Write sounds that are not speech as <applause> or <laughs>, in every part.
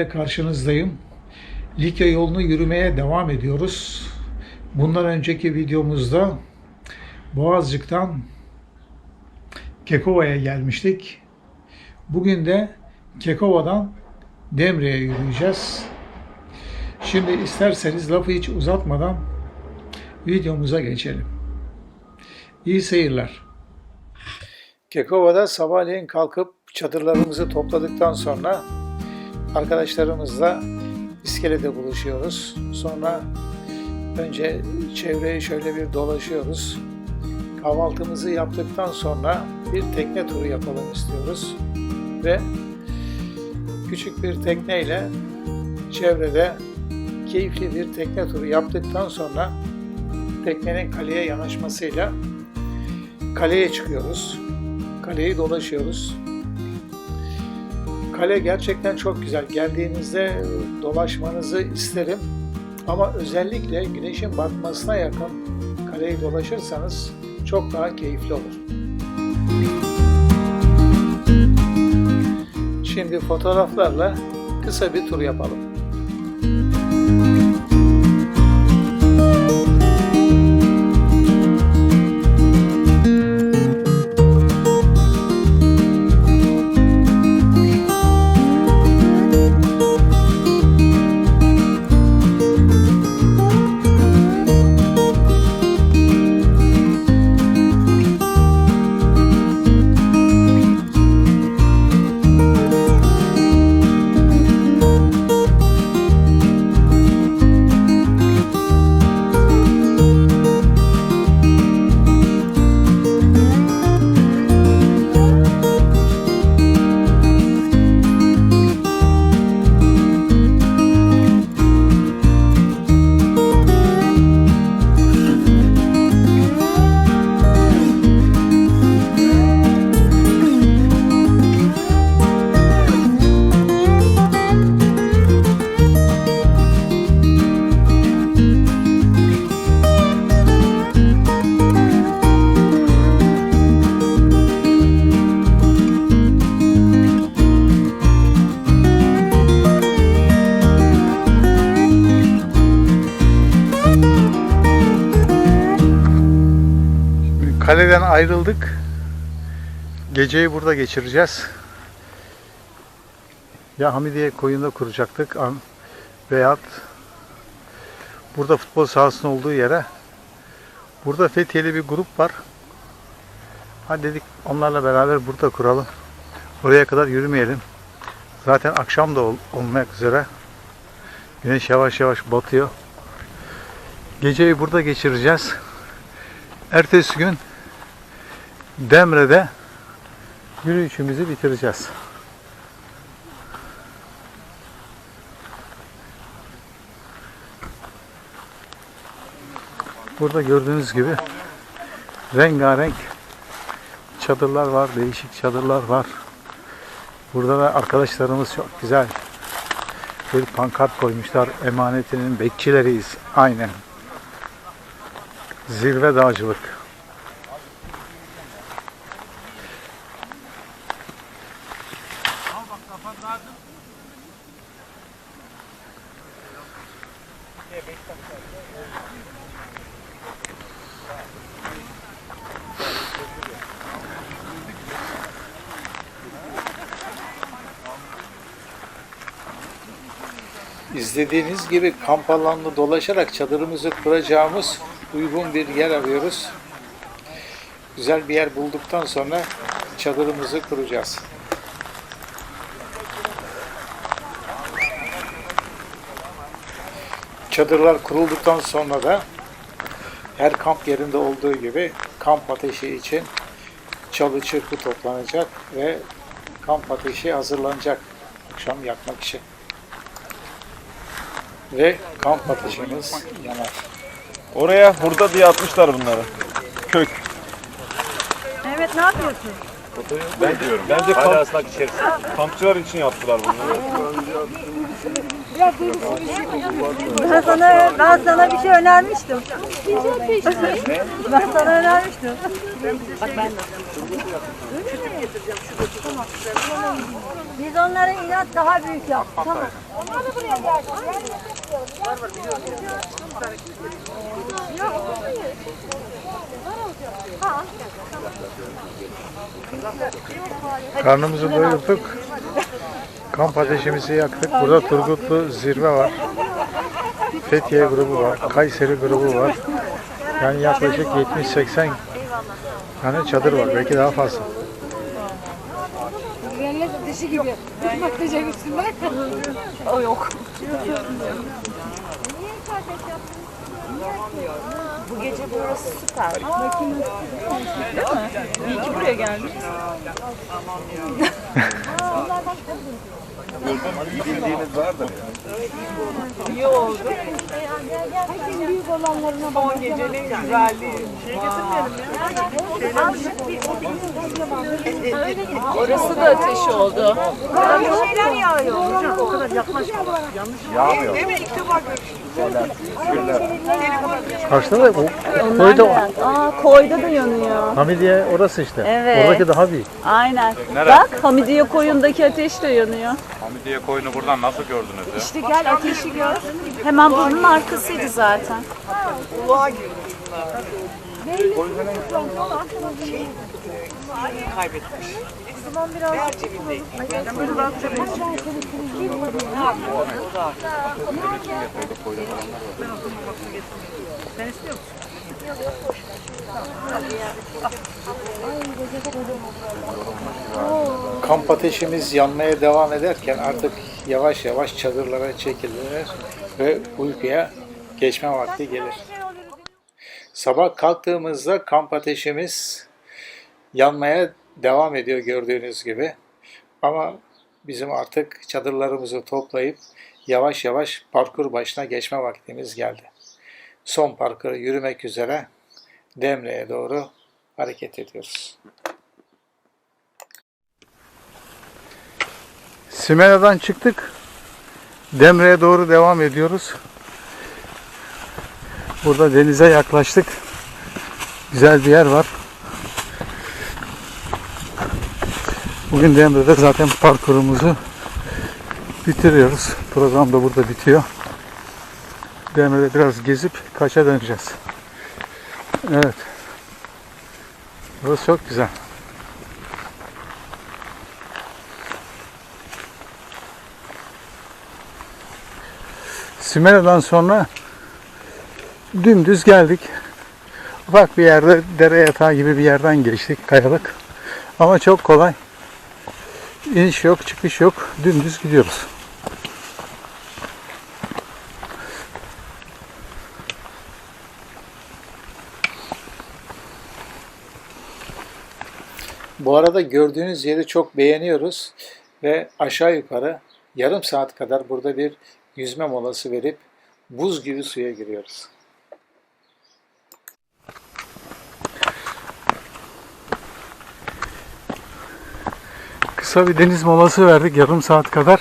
İle karşınızdayım. Likya yolunu yürümeye devam ediyoruz. Bundan önceki videomuzda Boğazcık'tan Kekova'ya gelmiştik. Bugün de Kekova'dan Demre'ye yürüyeceğiz. Şimdi isterseniz lafı hiç uzatmadan videomuza geçelim. İyi seyirler. Kekova'da sabahleyin kalkıp çadırlarımızı topladıktan sonra arkadaşlarımızla iskelede buluşuyoruz. Sonra önce çevreyi şöyle bir dolaşıyoruz. Kahvaltımızı yaptıktan sonra bir tekne turu yapalım istiyoruz. Ve küçük bir tekneyle çevrede keyifli bir tekne turu yaptıktan sonra teknenin kaleye yanaşmasıyla kaleye çıkıyoruz. Kaleyi dolaşıyoruz. Kale gerçekten çok güzel. Geldiğinizde dolaşmanızı isterim. Ama özellikle güneşin batmasına yakın kaleyi dolaşırsanız çok daha keyifli olur. Şimdi fotoğraflarla kısa bir tur yapalım. Kaleden ayrıldık. Geceyi burada geçireceğiz. Ya Hamidiye koyunda kuracaktık veyahut burada futbol sahasının olduğu yere. Burada Fethiye'li bir grup var. Hadi dedik onlarla beraber burada kuralım. Oraya kadar yürümeyelim. Zaten akşam da ol- olmak üzere. Güneş yavaş yavaş batıyor. Geceyi burada geçireceğiz. Ertesi gün Demre'de yürüyüşümüzü bitireceğiz. Burada gördüğünüz gibi rengarenk çadırlar var, değişik çadırlar var. Burada da arkadaşlarımız çok güzel bir pankart koymuşlar. Emanetinin bekçileriyiz. Aynen. Zirve dağcılık. İzlediğiniz gibi kamp alanını dolaşarak çadırımızı kuracağımız uygun bir yer arıyoruz. Güzel bir yer bulduktan sonra çadırımızı kuracağız. Çadırlar kurulduktan sonra da her kamp yerinde olduğu gibi kamp ateşi için çalı çırpı toplanacak ve kamp ateşi hazırlanacak akşam yakmak için ve kamp ateşimiz yanar. Oraya hurda diye atmışlar bunları. Kök. Evet ne yapıyorsun? Ben diyorum. Bence kamp, kampçılar için yaptılar bunu. Ben sana, ben sana bir şey önermiştim. <laughs> ben sana önermiştim. Biz onlara inat daha büyük yaptık. Tamam. Onları buraya Karnımızı doyurduk. Kamp ateşimizi yaktık. Burada Turgutlu zirve var. Fethiye grubu var. Kayseri grubu var. Yani yaklaşık 70-80 tane çadır var. Belki daha fazla. Dişi gibi. Tutmak tecavüzsün var. O yok. Bu gece burası süper. İyi ki buraya gelmiş. Bildiğiniz vardır ya. İyi oldu. Herkesin büyük olanlarına Son gecenin güzelliği. Orası da ateş oldu. şeyler yağıyor. O kadar yaklaşma. Yağmıyor. Karşıda da bu koyda var. Aa koyda da yanıyor. Hamidiye orası işte. Evet. Oradaki daha büyük. Aynen. Nerede? Bak Hamidiye koyundaki ateş de yanıyor. Hamidiye koyunu buradan nasıl gördünüz ya? İşte gel ateşi gör. Hemen bunun arkasıydı zaten. Kamp ateşimiz yanmaya devam ederken artık yavaş yavaş çadırlara çekilir ve uykuya geçme vakti gelir. Sabah kalktığımızda kamp ateşimiz yanmaya devam ediyor gördüğünüz gibi. Ama bizim artık çadırlarımızı toplayıp yavaş yavaş parkur başına geçme vaktimiz geldi. Son parkuru yürümek üzere Demre'ye doğru hareket ediyoruz. Simena'dan çıktık. Demre'ye doğru devam ediyoruz. Burada denize yaklaştık. Güzel bir yer var. Bugün Demre'de zaten parkurumuzu bitiriyoruz. Program da burada bitiyor. Demre'de biraz gezip kaça döneceğiz. Evet. Burası çok güzel. Simera'dan sonra dümdüz geldik. Ufak bir yerde dere yatağı gibi bir yerden geçtik kayalık. Ama çok kolay. İniş yok, çıkış yok. Dümdüz gidiyoruz. Bu arada gördüğünüz yeri çok beğeniyoruz ve aşağı yukarı yarım saat kadar burada bir yüzme molası verip buz gibi suya giriyoruz. Kısa bir deniz molası verdik yarım saat kadar.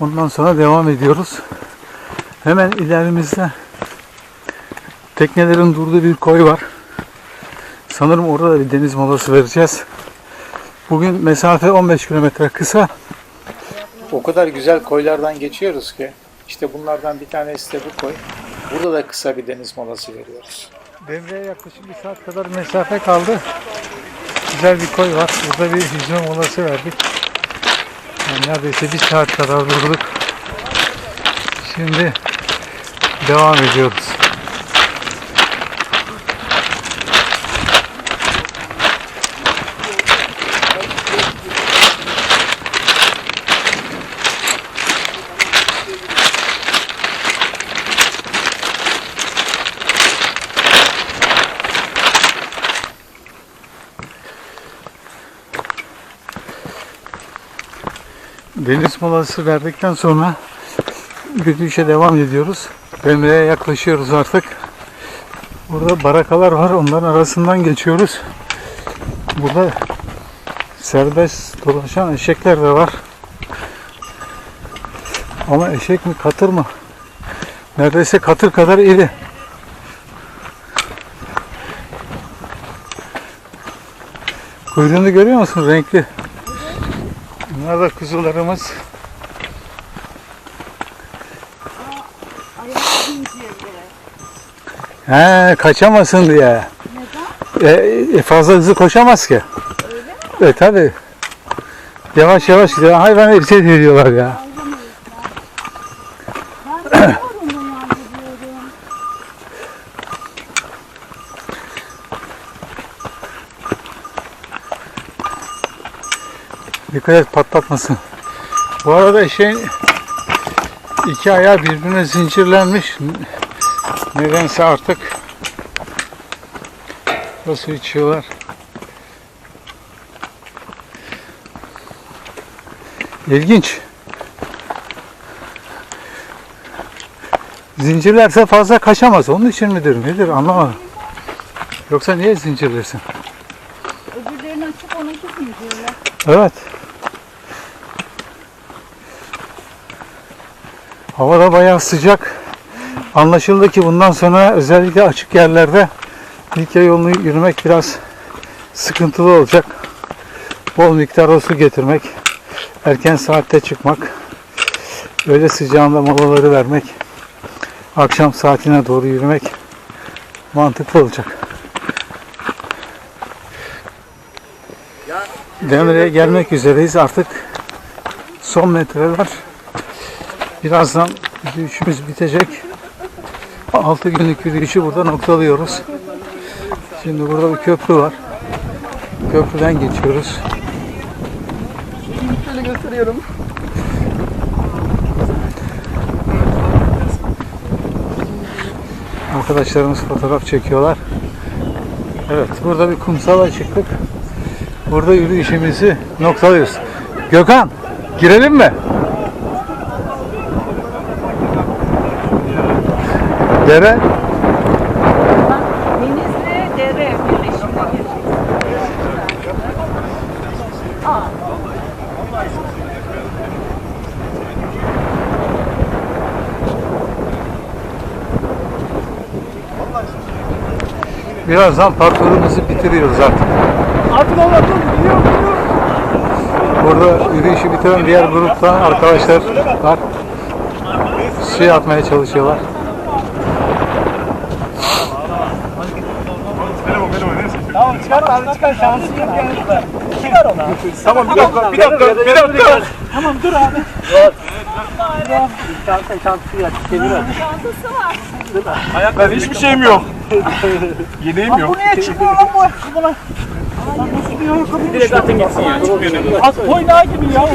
Ondan sonra devam ediyoruz. Hemen ilerimizde teknelerin durduğu bir koy var. Sanırım orada da bir deniz molası vereceğiz. Bugün mesafe 15 kilometre kısa. O kadar güzel koylardan geçiyoruz ki işte bunlardan bir tanesi de bu koy. Burada da kısa bir deniz molası veriyoruz. Demre'ye yaklaşık bir saat kadar mesafe kaldı. Güzel bir koy var. Burada bir yüzme molası verdik. Yani neredeyse bir saat kadar durduk. Şimdi devam ediyoruz. Deniz molası verdikten sonra yürüyüşe devam ediyoruz. Demre'ye yaklaşıyoruz artık. Burada barakalar var. Onların arasından geçiyoruz. Burada serbest dolaşan eşekler de var. Ama eşek mi katır mı? Neredeyse katır kadar iri. Kuyruğunu görüyor musun? Renkli. Bunlar da kuzularımız. He, kaçamasın diye. Neden? E, fazla hızlı koşamaz ki. Öyle mi? E tabi. Yavaş yavaş gidiyor. Hayvan hepsi ediyorlar ya. Dikkat et patlatmasın. Bu arada eşeğin iki ayağı birbirine zincirlenmiş. Nedense artık nasıl içiyorlar. İlginç. Zincirlerse fazla kaçamaz. Onun için midir? Nedir? Anlamadım. Yoksa niye zincirlersin? Öbürlerini açıp onunki zincirle. Evet. Hava da bayağı sıcak. Anlaşıldı ki bundan sonra özellikle açık yerlerde Likya yolunu yürümek biraz sıkıntılı olacak. Bol miktarda su getirmek, erken saatte çıkmak, öğle sıcağında molaları vermek, akşam saatine doğru yürümek mantıklı olacak. Demir'e gelmek üzereyiz artık. Son metreler. Birazdan yürüyüşümüz bitecek. 6 günlük yürüyüşü burada noktalıyoruz. Şimdi burada bir köprü var. Köprüden geçiyoruz. Şöyle gösteriyorum. Arkadaşlarımız fotoğraf çekiyorlar. Evet, burada bir kumsala çıktık. Burada yürüyüşümüzü noktalıyoruz. Gökhan, girelim mi? Dere, Denizli dere birleşimi. birazdan parkurumuzu bitiriyoruz artık. Artık gidiyor gidiyor. Burada yürüyüşü bitiren diğer gruptan arkadaşlar var. Şey atmaya çalışıyorlar. Tamam çıkar abi çıkar şansın yok yani. Çıkar onu. Tamam bir dakika bir dakika bir dakika. Tamam dur abi. Ben hiçbir şeyim yok. Yedeğim yok. Bu niye çıkmıyor lan bu ayakkabı buna? Lan nasıl bir ayakkabı? Direkt atın gitsin ya. Çıkmıyor ne kadar. Az oynağı gibi ya.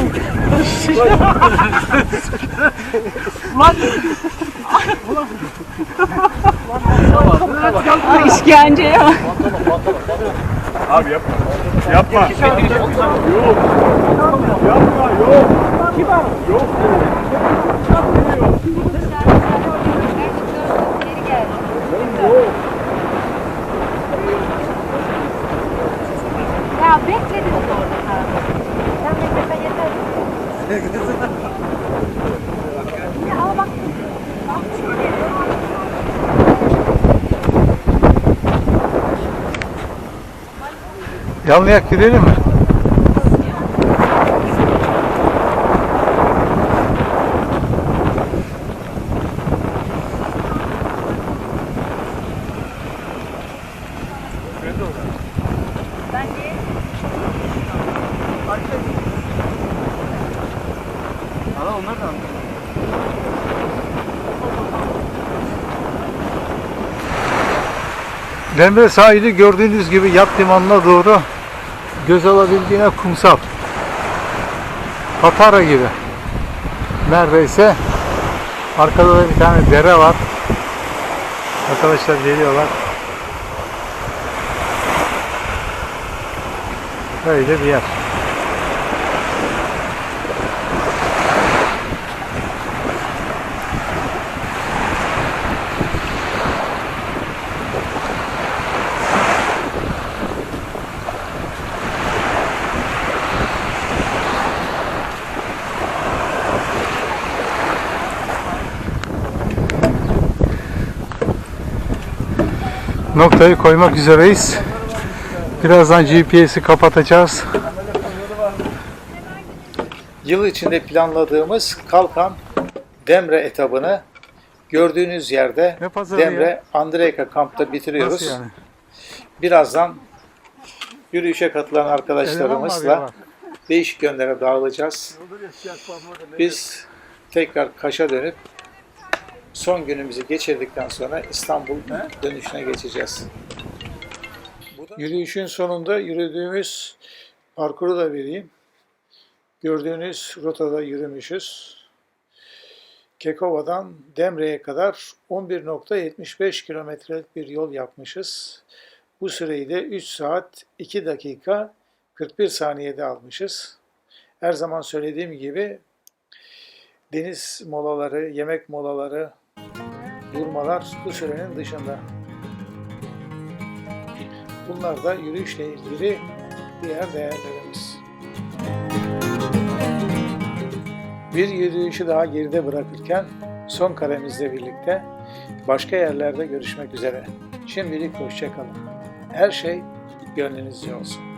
İşkence ya. Abi yapma. Yapma. Yok. Yapma yok. Ya beklediniz orada. Sen beklesen yeter. Ya ama bak. Yanlayak gidelim mi? Demre sahili gördüğünüz gibi yat limanına doğru göz alabildiğine kumsal. Patara gibi. Neredeyse. Arkada da bir tane dere var. Arkadaşlar geliyorlar. Öyle bir yer. noktayı koymak üzereyiz. Birazdan GPS'i kapatacağız. Yıl içinde planladığımız Kalkan Demre etabını gördüğünüz yerde Demre Andreyka kampta bitiriyoruz. Yani? Birazdan yürüyüşe katılan arkadaşlarımızla değişik yönlere dağılacağız. Biz tekrar Kaş'a dönüp son günümüzü geçirdikten sonra İstanbul dönüşüne geçeceğiz. Yürüyüşün sonunda yürüdüğümüz parkuru da vereyim. Gördüğünüz rotada yürümüşüz. Kekova'dan Demre'ye kadar 11.75 kilometrelik bir yol yapmışız. Bu süreyi de 3 saat 2 dakika 41 saniyede almışız. Her zaman söylediğim gibi deniz molaları, yemek molaları, durmalar bu sürenin dışında. Bunlar da yürüyüşle ilgili diğer değerlerimiz. Bir yürüyüşü daha geride bırakırken son karemizle birlikte başka yerlerde görüşmek üzere. Şimdilik hoşçakalın. Her şey gönlünüzce olsun.